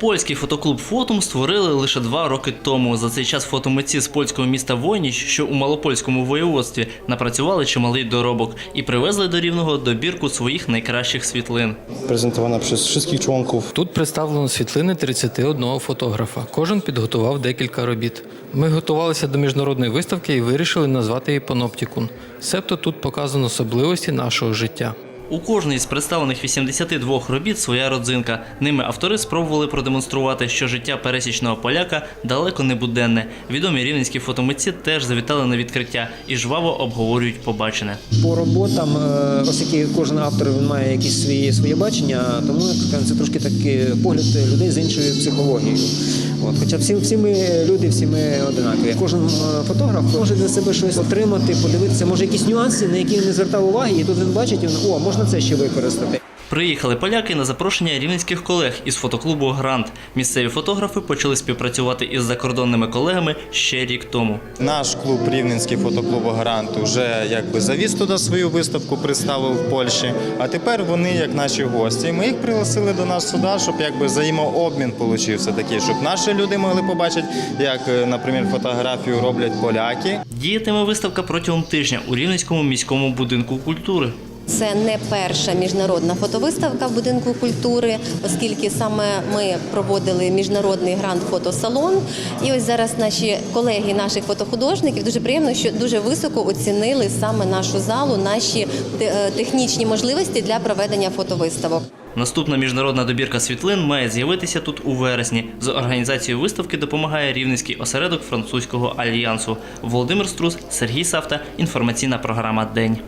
Польський фотоклуб Фотум створили лише два роки тому. За цей час фотомитці з польського міста Войніч, що у малопольському воєводстві, напрацювали чималий доробок і привезли до рівного добірку своїх найкращих світлин. prezentowana przez wszystkich członków Тут представлено світлини 31 фотографа. Кожен підготував декілька робіт. Ми готувалися до міжнародної виставки і вирішили назвати її Паноптікун. Себто тут показано особливості нашого життя. У кожній з представлених 82 робіт своя родзинка. Ними автори спробували продемонструвати, що життя пересічного поляка далеко не буденне. Відомі рівненські фотомитці теж завітали на відкриття і жваво обговорюють побачене. По роботам, е, оскільки кожен автор він має якісь свої своє бачення, тому це трошки такий погляд людей з іншою психологією. От, хоча всі, всі ми люди, всі ми одинакові. Кожен е, фотограф може для себе щось отримати, подивитися, може якісь нюанси, на які він не звертав уваги, і тут він бачить, він, о, можна це ще використати. Приїхали поляки на запрошення рівненських колег із фотоклубу Грант. Місцеві фотографи почали співпрацювати із закордонними колегами ще рік тому. Наш клуб Рівненський фотоклуб Гарант вже якби завіз туди свою виставку, представив в Польщі. А тепер вони як наші гості. Ми їх пригласили до нас сюди, щоб якби взаємообмін получився такий, щоб наші люди могли побачити, як, е, наприклад, фотографію роблять поляки. Діятиме виставка протягом тижня у Рівненському міському будинку культури. Це не перша міжнародна фотовиставка в будинку культури, оскільки саме ми проводили міжнародний гранд фотосалон. І ось зараз наші колеги, наших фотохудожників, дуже приємно, що дуже високо оцінили саме нашу залу, наші е, технічні можливості для проведення фотовиставок. Наступна міжнародна добірка світлин має з'явитися тут у вересні. З організацією виставки допомагає Рівненський осередок французького альянсу. Володимир Струс, Сергій Савта. Інформаційна програма День.